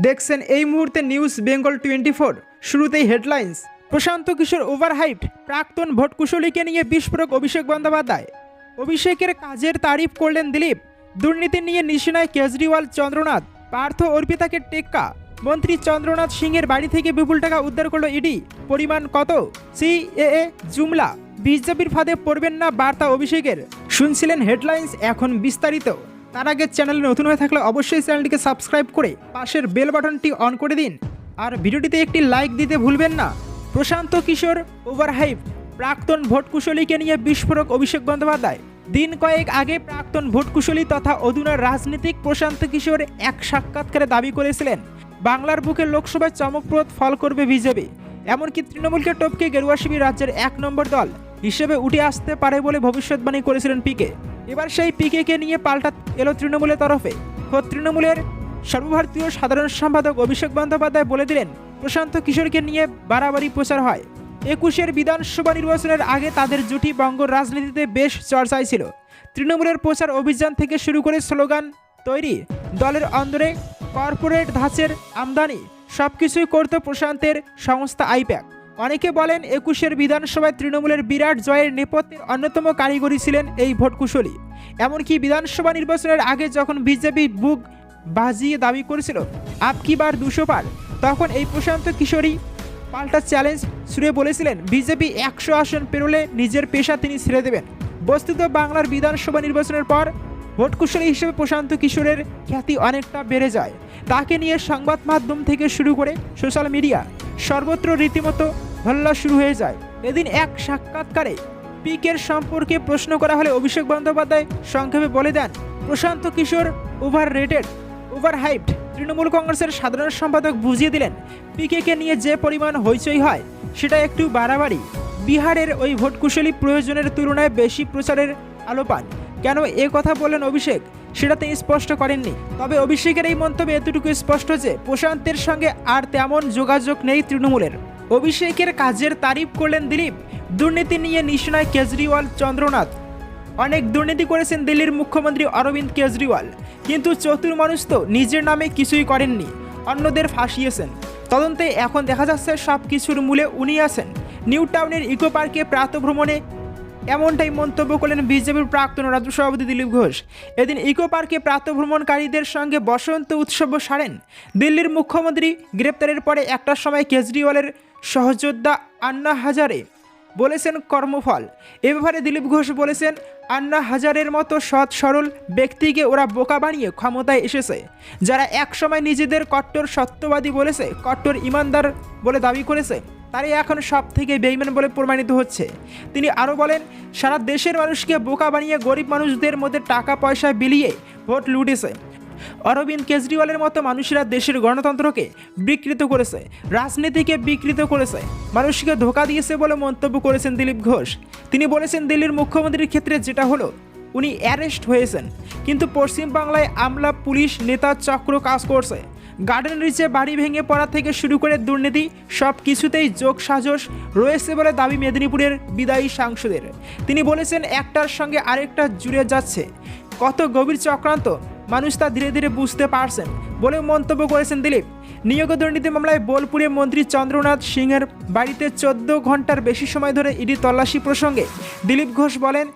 দেখছেন এই মুহূর্তে নিউজ বেঙ্গল টোয়েন্টি ফোর শুরুতেই হেডলাইন্স প্রশান্ত কিশোর ওভারহাইট প্রাক্তন ভোটকুশলীকে নিয়ে বিস্ফোরক অভিষেক বন্দ্যোপাধ্যায়। অভিষেকের কাজের তারিফ করলেন দিলীপ। দুর্নীতি নিয়ে নিশিনায় কেজরিওয়াল চন্দ্রনাথ, পার্থ অর্পিতাকে টেক্কা। মন্ত্রী চন্দ্রনাথ সিংয়ের বাড়ি থেকে বিপুল টাকা উদ্ধার করল ইডি। পরিমাণ কত? সিএএ, জুমলা। বিজেপির ফাঁদে পড়বেন না বার্তা অভিষেকের। শুনছিলেন হেডলাইন্স এখন বিস্তারিত। তার আগে চ্যানেলে নতুন হয়ে থাকলে অবশ্যই চ্যানেলটিকে সাবস্ক্রাইব করে পাশের বেল বাটনটি অন করে দিন। আর ভিডিওটিতে একটি লাইক দিতে ভুলবেন না। প্রশান্ত কিশোর ওভারহাইপ প্রাক্তন ভোটকুশলীকে নিয়ে বিস্ফোরক অভিষেক বন্দ্যোপাধ্যায়। দিন কয়েক আগে প্রাক্তন ভোটকুশলী তথা অধুনার রাজনীতিক প্রশান্ত কিশোর এক সাক্ষাৎকারে দাবি করেছিলেন, বাংলার বুকে লোকসভায় চমকপ্রদ ফল করবে বিজেপি। এমনকি তৃণমূলকে টপকে গেরুয়া শিবির রাজ্যের এক নম্বর দল হিসেবে উঠে আসতে পারে বলে ভবিষ্যৎবাণী করেছিলেন পিকে। এবার সেই পিকেকে নিয়ে পাল্টা এলো তৃণমূলের তরফে। খোদ তৃণমূলের সর্বভারতীয় সাধারণ সম্পাদক অভিষেক বন্দ্যোপাধ্যায় বলে দিলেন, প্রশান্ত কিশোরকে নিয়ে বাড়াবাড়ি প্রচার হয়। একুশের বিধানসভা নির্বাচনের আগে তাদের জুটি বঙ্গ রাজনীতিতে বেশ চর্চায় ছিল। তৃণমূলের প্রচার অভিযান থেকে শুরু করে স্লোগান, তৈরি, দলের অন্দরে কর্পোরেট ধাঁচের আমদানি সব কিছুই করত প্রশান্তের সংস্থা আইপ্যাক। অনেকে বলেন একুশের বিধানসভায় তৃণমূলের বিরাট জয়ের নেপথ্যের অন্যতম কারিগরি ছিলেন এই ভোটকুশলী। এমনকি বিধানসভা নির্বাচনের আগে যখন বিজেপি বুক বাজিয়ে দাবি করেছিল, আপ কি বার দুশো পার, তখন এই প্রশান্ত কিশোরী পাল্টা চ্যালেঞ্জ ছুড়ে বলেছিলেন, বিজেপি একশো আসন পেরোলে নিজের পেশা তিনি ছেড়ে দেবেন। বস্তুত বাংলার বিধানসভা নির্বাচনের পর ভোটকুশলী হিসেবে প্রশান্ত কিশোরের খ্যাতি অনেকটা বেড়ে যায়। তাকে নিয়ে সংবাদ মাধ্যম থেকে শুরু করে সোশ্যাল মিডিয়া সর্বত্র রীতিমতো হল্লা শুরু হয়ে যায়। এদিন এক সাক্ষাৎকারে পিকের সম্পর্কে প্রশ্ন করা হলে অভিষেক বন্দ্যোপাধ্যায় সংক্ষেপে বলে দেন, Prashant Kishor over rated over hyped Trinamool কংগ্রেসের সাধারণ সম্পাদক বুঝিয়ে দিলেন, পিকেকে নিয়ে যে পরিমাণ হইচই হয়, সেটা একটু বাড়াবাড়ি। বিহারের ওই ভোটকুশলী প্রয়োজনের তুলনায় বেশি প্রচারের আলো পান কেন এ কথা বললেন অভিষেক? সেটা তিনি স্পষ্ট করেননি। তবে অভিষেকের এই মন্তব্যে এতটুকু স্পষ্ট যে প্রশান্তের সঙ্গে আর তেমন যোগাযোগ নেই তৃণমূলের। অভিষেকের কাজের তারিফ করলেন দিলীপ। দুর্নীতি নিয়ে নিশানায় কেজরিওয়াল চন্দ্রনাথ। অনেক দুর্নীতি করেছেন দিল্লির মুখ্যমন্ত্রী অরবিন্দ কেজরিওয়াল। কিন্তু চতুর মানুষ তো নিজের নামে কিছুই করেননি, অন্যদের ফাঁসিয়েছেন। তদন্তে এখন দেখা যাচ্ছে সব কিছুর মূলে উনি আছেন। নিউ টাউনের ইকো পার্কে প্রাতভ্রমণে এমনটাই মন্তব্য করলেন বিজেপির প্রাক্তন রাজ্য সভাপতি দিলীপ ঘোষ। এদিন ইকো পার্কে প্রাতভ্রমণকারীদের সঙ্গে বসন্ত উৎসব সারেন। দিল্লির মুখ্যমন্ত্রী গ্রেপ্তারের পরে একটার সময় কেজরিওয়ালের সহযোদ্ধা আন্না হাজারে বলেছেন কর্মফল। এ ব্যাপারে দিলীপ ঘোষ বলেছেন, আন্না হাজারের মতো সৎ সরল ব্যক্তিকে ওরা বোকা বানিয়ে ক্ষমতায় এসেছে। যারা একসময় নিজেদের কট্টর সত্যবাদী বলেছে, কট্টর ইমানদার বলে দাবি করেছে তারাই এখন সব থেকে বেইমান বলে প্রমাণিত হচ্ছে। তিনি আরও বলেন, সারা দেশের মানুষকে বোকা বানিয়ে গরিব মানুষদের মধ্যে টাকা পয়সা বিলিয়ে ভোট লুটেছে। অরবিন্দ কেজরিওয়ালের মতো মানুষেরা দেশের গণতন্ত্রকে বিকৃত করেছে, রাজনীতিকে বিকৃত করেছে, মানুষকে ধোকা দিয়েছে বলে মন্তব্য করেছেন দিলীপ ঘোষ। তিনি বলেছেন, দিল্লির মুখ্যমন্ত্রীর ক্ষেত্রে যেটা হলো, উনি অ্যারেস্ট হয়েছেন। কিন্তু পশ্চিমবাংলায় আমলা, পুলিশ, নেতা, চক্র কাজ করছে। গার্ডেন রিচে বাড়ি ভেঙে পড়া থেকে শুরু করে দুর্নীতি, সব কিছুতেই যোগ সাজস রয়েছে বলে দাবি মেদিনীপুরের বিদায়ী সাংসদের। তিনি বলেছেন, একটার সঙ্গে আরেকটা জুড়ে যাচ্ছে। কত গভীর চক্রান্ত, মানুষ তা ধীরে ধীরে বুঝতে পারছেন বলে মন্তব্য করেছেন দিলীপ। নিয়োগ দুর্নীতি মামলায় বোলপুরে মন্ত্রী চন্দ্রনাথ সিংয়ের বাড়িতে চোদ্দ ঘণ্টার বেশি সময় ধরে ইডি তল্লাশি প্রসঙ্গে দিলীপ ঘোষ বলেন,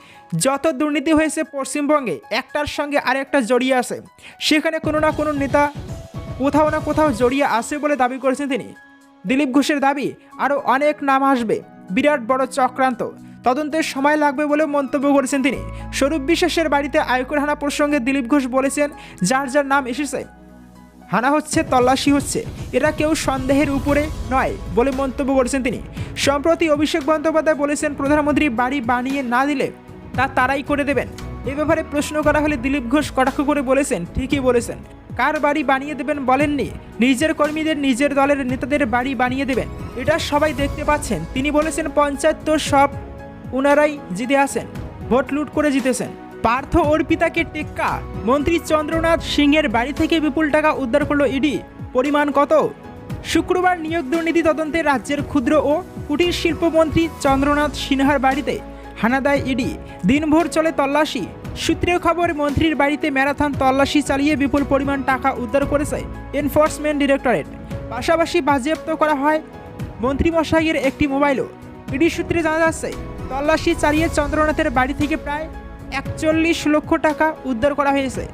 যত দুর্নীতি হয়েছে পশ্চিমবঙ্গে, একটার সঙ্গে আরেকটা জড়িয়ে আছে। সেখানে কোনো না কোনো নেতা কোথাও না কোথাও জড়িয়ে আছে বলে দাবি করেছেন তিনি। দিলীপ ঘোষের দাবি, আরও অনেক নাম আসবে। বিরাট বড় চক্রান্ত। তদন্তের সময় লাগবে বলে মন্তব্য করেছেন তিনি। স্বরূপ বিশ্বাসের বাড়িতে আয়কর হানা প্রসঙ্গে দিলীপ ঘোষ বলেছেন, যার যার নাম এসেছে, হানা হচ্ছে, তল্লাশি হচ্ছে। এটা কেউ সন্দেহের উপরে নয়, বলে মন্তব্য করেছেন তিনি। সম্প্রতি অভিষেক বন্দ্যোপাধ্যায় বলেছেন, প্রধানমন্ত্রী বাড়ি বানিয়ে না দিলে তা তারাই করে দেবেন। এ ব্যাপারে প্রশ্ন করা হলে দিলীপ ঘোষ কটাক্ষ করে বলেছেন, ঠিকই বলেছেন। কার বাড়ি বানিয়ে দেবেন বলেননি? নিজের কর্মীদের, নিজের দলের নেতাদের বাড়ি বানিয়ে দেবেন। এটা সবাই দেখতে পাচ্ছেন। তিনি বলেছেন, পঞ্চায়েত তো সব ওনারাই জিতে আসেন ভোট লুট করে জিতেছেন। পার্থ অর্পিতাকে টেক্কা। মন্ত্রী চন্দ্রনাথ সিংয়ের বাড়ি থেকে বিপুল টাকা উদ্ধার করল ইডি। পরিমাণ কত? শুক্রবার নিয়োগ দুর্নীতি তদন্তে রাজ্যের ক্ষুদ্র ও কুটির শিল্পমন্ত্রী চন্দ্রনাথ সিনহার বাড়িতে হানা দেয় ইডি। দিনভর চলে তল্লাশি। সূত্রের খবর, মন্ত্রীর বাড়িতে ম্যারাথন তল্লাশি চালিয়ে বিপুল পরিমাণ টাকা উদ্ধার করেছে এনফোর্সমেন্ট ডিরেক্টরেট। পাশাপাশি বাজেয়াপ্ত করা হয় মন্ত্রীমশাইয়ের একটি মোবাইলও। ইডি সূত্রে জানা যাচ্ছে, তল্লাশি চালিয়ে চন্দ্রনাথের বাড়ি থেকে প্রায় একচল্লিশ লক্ষ টাকা উদ্ধার করা হয়েছে।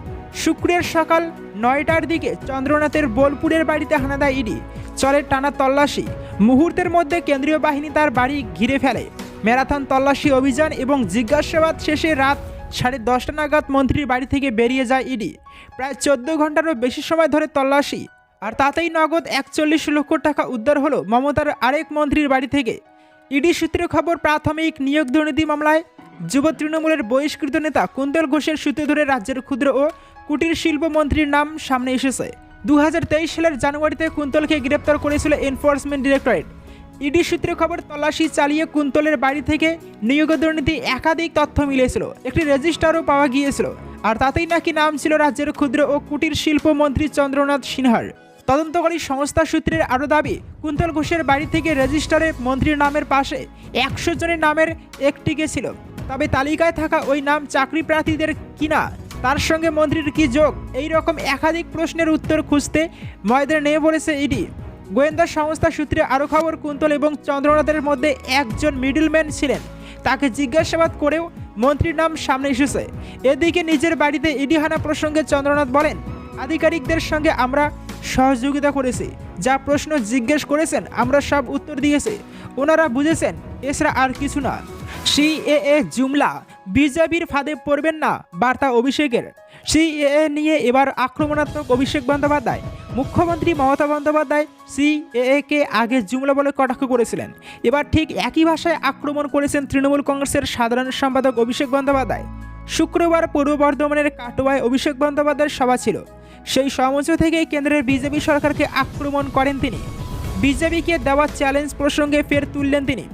শুক্রের সকাল নয়টার দিকে চন্দ্রনাথের বোলপুরের বাড়িতে হানা দেয় ইডি চলে টানা তল্লাশি। মুহূর্তের মধ্যে কেন্দ্রীয় বাহিনী তার বাড়ি ঘিরে ফেলে। ম্যারাথন তল্লাশি অভিযান এবং জিজ্ঞাসাবাদ শেষে রাত সাড়ে দশটা নাগাদ মন্ত্রীর বাড়ি থেকে বেরিয়ে যায় ইডি। প্রায় চোদ্দ ঘন্টারও বেশি সময় ধরে তল্লাশি। আর তাতেই নগদ একচল্লিশ লক্ষ টাকা উদ্ধার হলো মমতার আরেক মন্ত্রীর বাড়ি থেকে। ইডি সূত্রে খবর, প্রাথমিক নিয়োগ দুর্নীতি মামলায় যুব তৃণমূলের বহিষ্কৃত নেতা কুন্তল ঘোষের সূত্র ধরে রাজ্যের ক্ষুদ্র ও কুটির শিল্প মন্ত্রীর নাম সামনে এসেছে। দু হাজার তেইশ সালের জানুয়ারিতে কুন্তলকে গ্রেপ্তার করেছিল এনফোর্সমেন্ট ডিরেক্টরেট ইডি সূত্রে খবর, তল্লাশি চালিয়ে কুন্তলের বাড়ি থেকে নিয়োগ দুর্নীতি একাধিক তথ্য মিলেছিল। একটি রেজিস্টারও পাওয়া গিয়েছিল। আর তাতেই নাকি নাম ছিল রাজ্যের ক্ষুদ্র ও কুটির শিল্প মন্ত্রী চন্দ্রনাথ সিনহার। তদন্তকারী সংস্থা সূত্রের আরও দাবি, কুন্তল ঘোষের বাড়ি থেকে রেজিস্টারে মন্ত্রীর নামের পাশে একশো জনের নামের একটিকে ছিল। তবে তালিকায় থাকা ওই নাম চাকরি প্রার্থীদের কিনা, তার সঙ্গে মন্ত্রীর কি যোগ, এই রকম একাধিক প্রশ্নের উত্তর খুঁজতে ময়দানে নেমে পড়েছে ইডি। গোয়েন্দা সংস্থা সূত্রে আরও খবর, কুন্তল এবং চন্দ্রনাথের মধ্যে একজন মিডলম্যান ছিলেন। তাকে জিজ্ঞাসাবাদ করেও মন্ত্রীর নাম সামনে এসেছে। এদিকে নিজের বাড়িতে ইডিহানা প্রসঙ্গে চন্দ্রনাথ বলেন, আধিকারিকদের সঙ্গে আমরা সহযোগিতা করেছি। যা প্রশ্ন জিজ্ঞেস করেছেন, আমরা সব উত্তর দিয়েছি। ওনারা বুঝেছেন, এছাড়া আর কিছু না। সিএএ জুমলা, বিজেপির ফাঁদে পড়বেন না। বার্তা অভিষেকের। সিএএ নিয়ে এবার আক্রমণাত্মক অভিষেক বন্দ্যোপাধ্যায়। মুখ্যমন্ত্রী মমতা বন্দ্যোপাধ্যায় সিএএ কে আগে জুমলা বলে কটাক্ষ করেছিলেন। এবার ঠিক একই ভাষায় আক্রমণ করেছেন তৃণমূল কংগ্রেসের সাধারণ সম্পাদক অভিষেক বন্দ্যোপাধ্যায়। শুক্রবার পূর্ব বর্ধমানের কাটোয়ায় অভিষেক বন্দ্যোপাধ্যায়ের সভা ছিল। সেই সমঞ্চ থেকেই কেন্দ্রের বিজেপি সরকারকে আক্রমণ করেন তিনি। বিজেপিকে দেওয়া চ্যালেঞ্জ প্রসঙ্গে ফের তুললেন তিনি।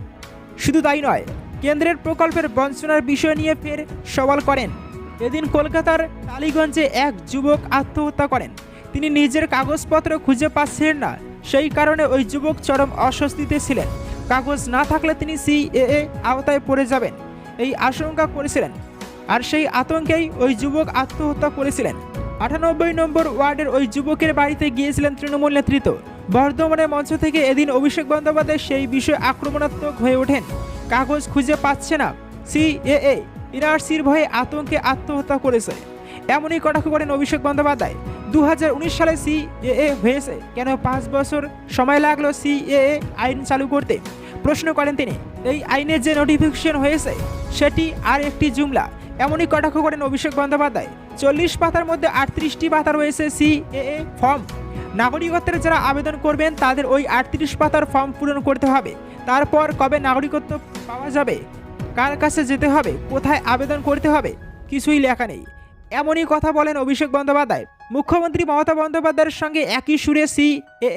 শুধু তাই নয়, কেন্দ্রের প্রকল্পের বঞ্চনার বিষয় নিয়ে ফের সওয়াল করেন এদিন কলকাতার টালিগঞ্জে এক যুবক আত্মহত্যা করেন। তিনি নিজের কাগজপত্র খুঁজে পাচ্ছিলেন না। সেই কারণে ওই যুবক চরম অস্বস্তিতে ছিলেন। কাগজ না থাকলে তিনি সিএএ আওতায় পড়ে যাবেন। এই আশঙ্কা করেছিলেন। আর সেই আতঙ্কেই ওই যুবক আত্মহত্যা করেছিলেন। আটানব্বই নম্বর ওয়ার্ডের ওই যুবকের বাড়িতে গিয়েছিলেন তৃণমূল নেতৃত্ব। বর্ধমানের মঞ্চ থেকে এদিন অভিষেক বন্দ্যোপাধ্যায় সেই বিষয়ে আক্রমণাত্মক হয়ে ওঠেন। কাগজ খুঁজে পাচ্ছে না। সিএএ এনআরসির ভয়ে আতঙ্কে আত্মহত্যা করেছে। এমনই কটাক্ষ করেন অভিষেক বন্দ্যোপাধ্যায়। দু হাজার উনিশ সালে সিএএ হয়েছে। কেন পাঁচ বছর সময় লাগল সিএএ আইন চালু করতে? প্রশ্ন করেন তিনি, এই আইনের যে নোটিফিকেশন হয়েছে, সেটি আর একটি জুমলা। এমনই কটাক্ষ করেন অভিষেক বন্দ্যোপাধ্যায়। চল্লিশ পাতার মধ্যে আটত্রিশটি পাতা রয়েছে সিএএ ফর্ম নাগরিকত্বের যারা আবেদন করবেন, তাদের ওই আটত্রিশ পাতার ফর্ম পূরণ করতে হবে। তারপর কবে নাগরিকত্ব পাওয়া যাবে? কার কাছে যেতে হবে, কোথায় আবেদন করতে হবে, কিছুই লেখা নেই। এমনই কথা বলেন অভিষেক বন্দ্যোপাধ্যায়। মুখ্যমন্ত্রী মমতা বন্দ্যোপাধ্যায়ের সঙ্গে একই সুরে সি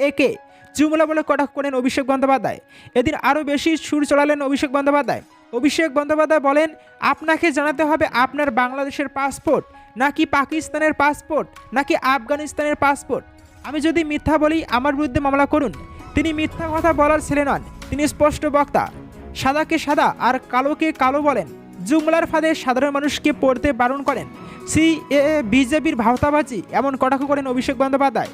এ কে জুমলা বলে কটাক্ষ করেন অভিষেক বন্দ্যোপাধ্যায়। এদিন আরও বেশি সুর চড়ালেন অভিষেক বন্দ্যোপাধ্যায়। অভিষেক বন্দ্যোপাধ্যায় বলেন, আপনাকে জানাতে হবে আপনার বাংলাদেশের পাসপোর্ট, নাকি পাকিস্তানের পাসপোর্ট, নাকি আফগানিস্তানের পাসপোর্ট? আমি যদি মিথ্যা বলি, আমার বিরুদ্ধে মামলা করুন। তিনি মিথ্যা কথা বলার ছেলে নন, তিনি স্পষ্ট বক্তা। সাদাকে সাদা আর কালোকে কালো বলেন। জুমলার ফাঁদে সাধারণ মানুষকে পড়তে বারণ করেন। সি এ, বিজেপির ভাওতাবাজি, এমন কটাক্ষ করেন অভিষেক বন্দ্যোপাধ্যায়।